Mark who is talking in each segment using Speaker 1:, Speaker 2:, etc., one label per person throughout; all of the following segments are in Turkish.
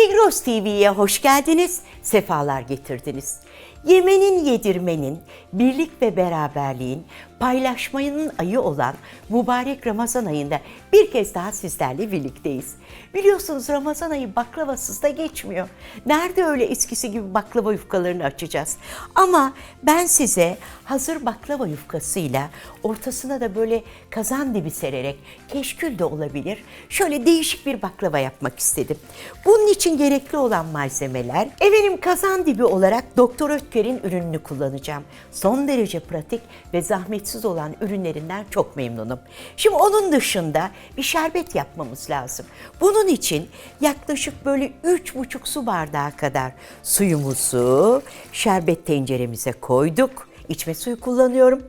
Speaker 1: Migros TV'ye hoş geldiniz, sefalar getirdiniz. Yemenin, yedirmenin, birlik ve beraberliğin, paylaşmanın ayı olan mübarek Ramazan ayında bir kez daha sizlerle birlikteyiz. Biliyorsunuz Ramazan ayı baklavasız da geçmiyor. Nerede öyle eskisi gibi baklava yufkalarını açacağız? Ama ben size hazır baklava yufkasıyla ortasına da böyle kazan dibi sererek keşkül de olabilir. Şöyle değişik bir baklava yapmak istedim. Bunun için gerekli olan malzemeler efendim kazan dibi olarak Doktor Ötker'in ürününü kullanacağım. Son derece pratik ve zahmetsiz olan ürünlerinden çok memnunum. Şimdi onun dışında bir şerbet yapmamız lazım. Bunun için yaklaşık böyle 3,5 su bardağı kadar suyumuzu şerbet tenceremize koyduk. İçme suyu kullanıyorum.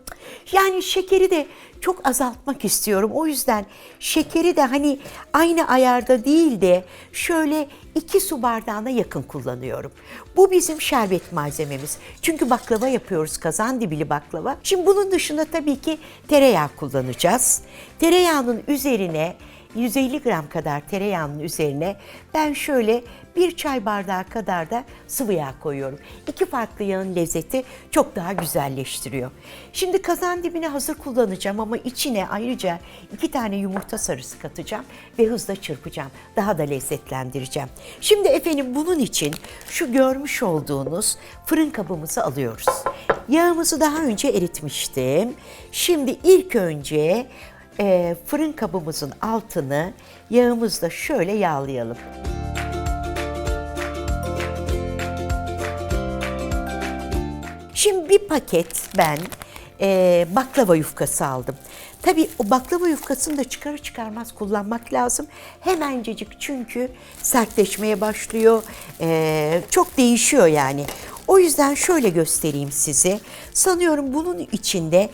Speaker 1: Yani şekeri de çok azaltmak istiyorum. O yüzden şekeri de hani aynı ayarda değil de şöyle iki su bardağına yakın kullanıyorum. Bu bizim şerbet malzememiz. Çünkü baklava yapıyoruz, kazan dibili baklava. Şimdi bunun dışında tabii ki tereyağı kullanacağız. Tereyağının üzerine 150 gram kadar tereyağının üzerine ben şöyle bir çay bardağı kadar da sıvı yağ koyuyorum. İki farklı yağın lezzeti çok daha güzelleştiriyor. Şimdi kazan dibine hazır kullanacağım ama içine ayrıca iki tane yumurta sarısı katacağım ve hızla çırpacağım. Daha da lezzetlendireceğim. Şimdi efendim bunun için şu görmüş olduğunuz fırın kabımızı alıyoruz. Yağımızı daha önce eritmiştim. Şimdi ilk önce e, fırın kabımızın altını yağımızla şöyle yağlayalım. Şimdi bir paket ben e, baklava yufkası aldım. Tabii o baklava yufkasını da çıkarır çıkarmaz kullanmak lazım. Hemencecik çünkü sertleşmeye başlıyor. E, çok değişiyor yani. O yüzden şöyle göstereyim size. Sanıyorum bunun içinde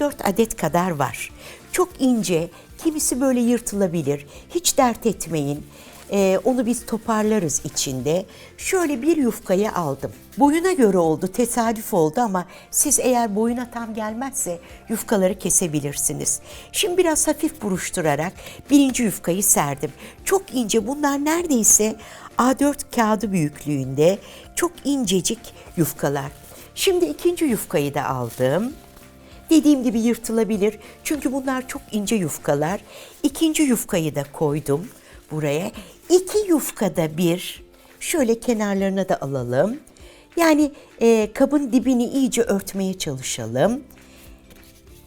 Speaker 1: 40-44 adet kadar var. Çok ince, kimisi böyle yırtılabilir. Hiç dert etmeyin. Ee, onu biz toparlarız içinde. Şöyle bir yufkayı aldım. Boyuna göre oldu, tesadüf oldu ama siz eğer boyuna tam gelmezse yufkaları kesebilirsiniz. Şimdi biraz hafif buruşturarak birinci yufkayı serdim. Çok ince bunlar neredeyse A4 kağıdı büyüklüğünde çok incecik yufkalar. Şimdi ikinci yufkayı da aldım. Dediğim gibi yırtılabilir. Çünkü bunlar çok ince yufkalar. İkinci yufkayı da koydum buraya. İki yufkada bir şöyle kenarlarına da alalım. Yani e, kabın dibini iyice örtmeye çalışalım.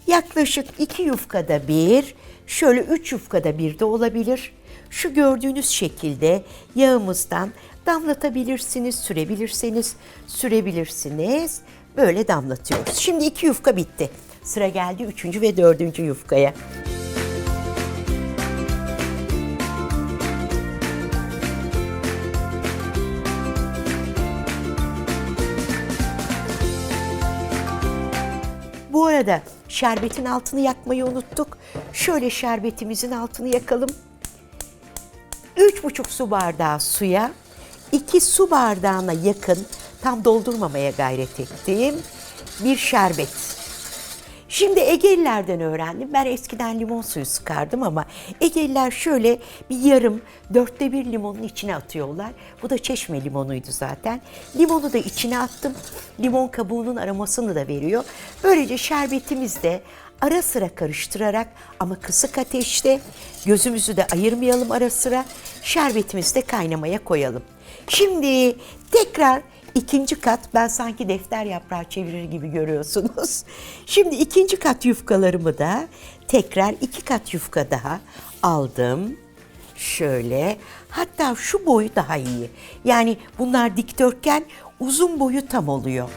Speaker 1: Yaklaşık iki yufkada bir, şöyle üç yufkada bir de olabilir. Şu gördüğünüz şekilde yağımızdan damlatabilirsiniz, sürebilirseniz sürebilirsiniz. Böyle damlatıyoruz. Şimdi iki yufka bitti. Sıra geldi üçüncü ve dördüncü yufkaya. Bu arada şerbetin altını yakmayı unuttuk. Şöyle şerbetimizin altını yakalım. 3,5 su bardağı suya 2 su bardağına yakın tam doldurmamaya gayret ettiğim bir şerbet. Şimdi Egelilerden öğrendim. Ben eskiden limon suyu sıkardım ama Egeliler şöyle bir yarım, dörtte bir limonun içine atıyorlar. Bu da çeşme limonuydu zaten. Limonu da içine attım. Limon kabuğunun aromasını da veriyor. Böylece şerbetimiz de ara sıra karıştırarak ama kısık ateşte gözümüzü de ayırmayalım ara sıra. Şerbetimizi de kaynamaya koyalım. Şimdi tekrar ikinci kat ben sanki defter yaprağı çevirir gibi görüyorsunuz. Şimdi ikinci kat yufkalarımı da tekrar iki kat yufka daha aldım. Şöyle hatta şu boyu daha iyi. Yani bunlar dikdörtgen uzun boyu tam oluyor.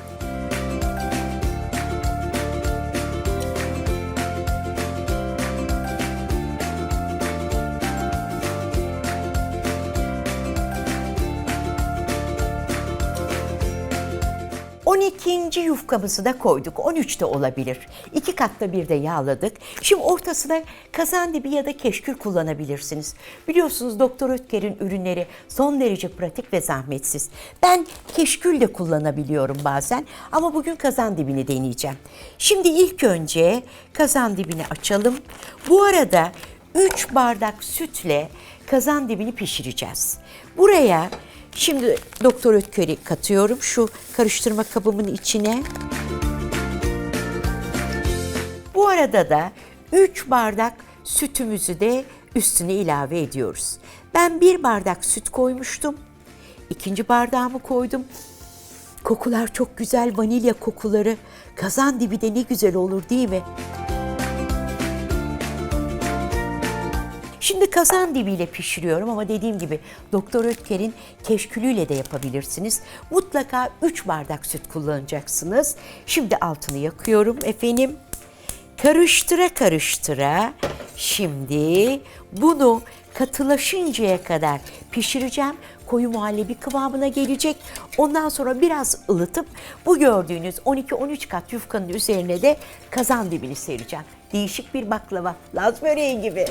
Speaker 1: On ikinci yufkamızı da koyduk. 13 de olabilir. İki katta bir de yağladık. Şimdi ortasına kazan dibi ya da keşkül kullanabilirsiniz. Biliyorsunuz Doktor Ötker'in ürünleri son derece pratik ve zahmetsiz. Ben keşkül de kullanabiliyorum bazen ama bugün kazan dibini deneyeceğim. Şimdi ilk önce kazan dibini açalım. Bu arada 3 bardak sütle kazan dibini pişireceğiz. Buraya şimdi doktor ötkörü katıyorum şu karıştırma kabımın içine. Bu arada da 3 bardak sütümüzü de üstüne ilave ediyoruz. Ben bir bardak süt koymuştum. İkinci bardağımı koydum. Kokular çok güzel, vanilya kokuları. Kazan dibi de ne güzel olur değil mi? Şimdi kazan dibiyle pişiriyorum ama dediğim gibi Doktor Ötker'in keşkülüyle de yapabilirsiniz. Mutlaka 3 bardak süt kullanacaksınız. Şimdi altını yakıyorum efendim. Karıştıra karıştıra şimdi bunu katılaşıncaya kadar pişireceğim. Koyu muhallebi kıvamına gelecek. Ondan sonra biraz ılıtıp bu gördüğünüz 12-13 kat yufkanın üzerine de kazan dibini sereceğim. Değişik bir baklava. Laz böreği gibi.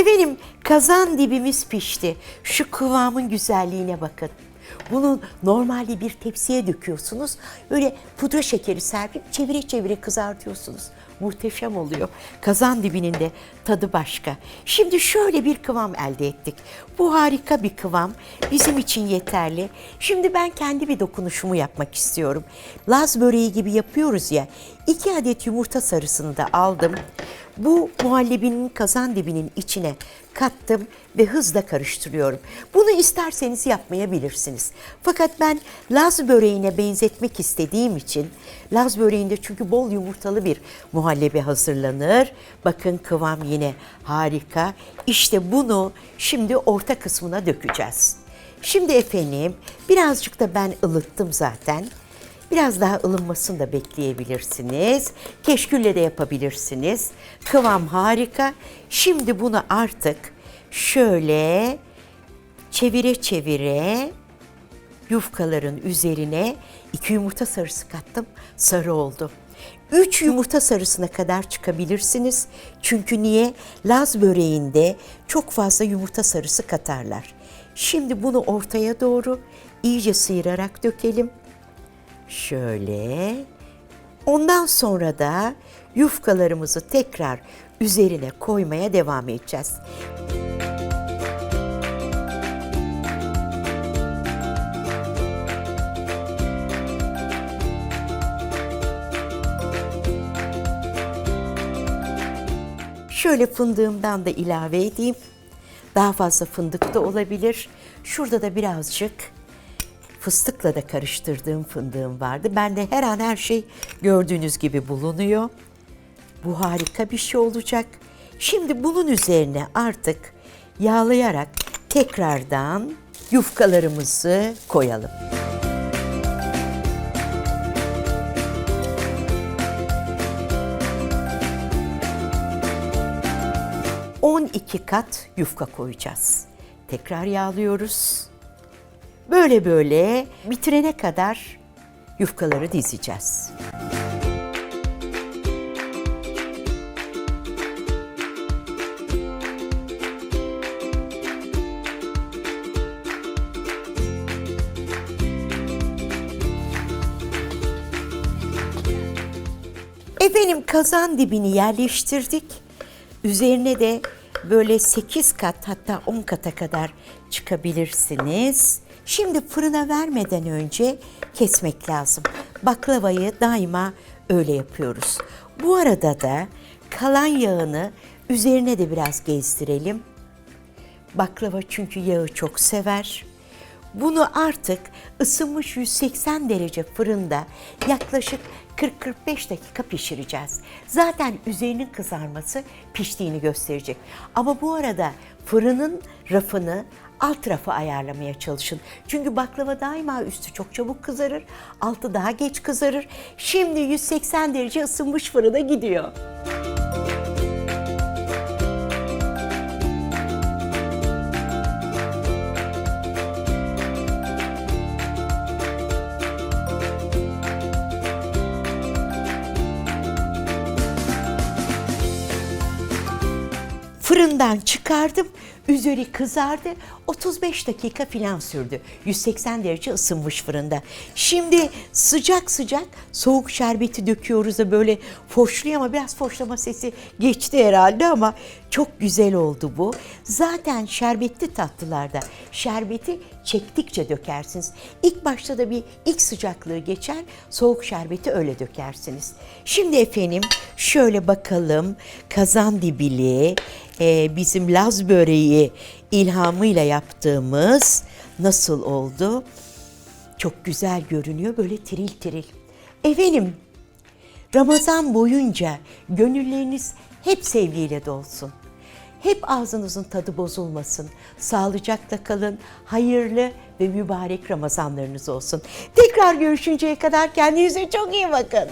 Speaker 1: Efendim kazan dibimiz pişti. Şu kıvamın güzelliğine bakın. Bunu normalde bir tepsiye döküyorsunuz. Böyle pudra şekeri serpip çevire çevire kızartıyorsunuz. Muhteşem oluyor. Kazan dibinin de tadı başka. Şimdi şöyle bir kıvam elde ettik. Bu harika bir kıvam. Bizim için yeterli. Şimdi ben kendi bir dokunuşumu yapmak istiyorum. Laz böreği gibi yapıyoruz ya. İki adet yumurta sarısını da aldım. Bu muhallebinin kazan dibinin içine kattım ve hızla karıştırıyorum. Bunu isterseniz yapmayabilirsiniz. Fakat ben Laz böreğine benzetmek istediğim için Laz böreğinde çünkü bol yumurtalı bir muhallebi hazırlanır. Bakın kıvam yine harika. İşte bunu şimdi orta kısmına dökeceğiz. Şimdi efendim birazcık da ben ılıttım zaten. Biraz daha ılınmasını da bekleyebilirsiniz. Keşkülle de yapabilirsiniz. Kıvam harika. Şimdi bunu artık şöyle çevire çevire yufkaların üzerine iki yumurta sarısı kattım. Sarı oldu. Üç yumurta sarısına kadar çıkabilirsiniz. Çünkü niye? Laz böreğinde çok fazla yumurta sarısı katarlar. Şimdi bunu ortaya doğru iyice sıyırarak dökelim. Şöyle. Ondan sonra da yufkalarımızı tekrar üzerine koymaya devam edeceğiz. Şöyle fındığımdan da ilave edeyim. Daha fazla fındık da olabilir. Şurada da birazcık fıstıkla da karıştırdığım fındığım vardı. Bende her an her şey gördüğünüz gibi bulunuyor. Bu harika bir şey olacak. Şimdi bunun üzerine artık yağlayarak tekrardan yufkalarımızı koyalım. ...12 kat yufka koyacağız. Tekrar yağlıyoruz. Böyle böyle bitirene kadar yufkaları dizeceğiz. Efendim kazan dibini yerleştirdik. Üzerine de böyle 8 kat hatta 10 kata kadar çıkabilirsiniz. Şimdi fırına vermeden önce kesmek lazım. Baklavayı daima öyle yapıyoruz. Bu arada da kalan yağını üzerine de biraz gezdirelim. Baklava çünkü yağı çok sever. Bunu artık ısınmış 180 derece fırında yaklaşık 40-45 dakika pişireceğiz. Zaten üzerinin kızarması piştiğini gösterecek. Ama bu arada fırının rafını alt rafı ayarlamaya çalışın. Çünkü baklava daima üstü çok çabuk kızarır, altı daha geç kızarır. Şimdi 180 derece ısınmış fırına gidiyor. Fırından çıkardım. Üzeri kızardı. O 35 dakika filan sürdü. 180 derece ısınmış fırında. Şimdi sıcak sıcak soğuk şerbeti döküyoruz da böyle foşluyor ama biraz foşlama sesi geçti herhalde ama çok güzel oldu bu. Zaten şerbetli tatlılarda şerbeti çektikçe dökersiniz. İlk başta da bir ilk sıcaklığı geçer, soğuk şerbeti öyle dökersiniz. Şimdi efendim şöyle bakalım kazan dibili e, bizim Laz böreği ilhamıyla yaptığımız nasıl oldu? Çok güzel görünüyor böyle tiril tiril. Efendim Ramazan boyunca gönülleriniz hep sevgiyle dolsun. Hep ağzınızın tadı bozulmasın. Sağlıcakla kalın. Hayırlı ve mübarek Ramazanlarınız olsun. Tekrar görüşünceye kadar kendinize çok iyi bakın.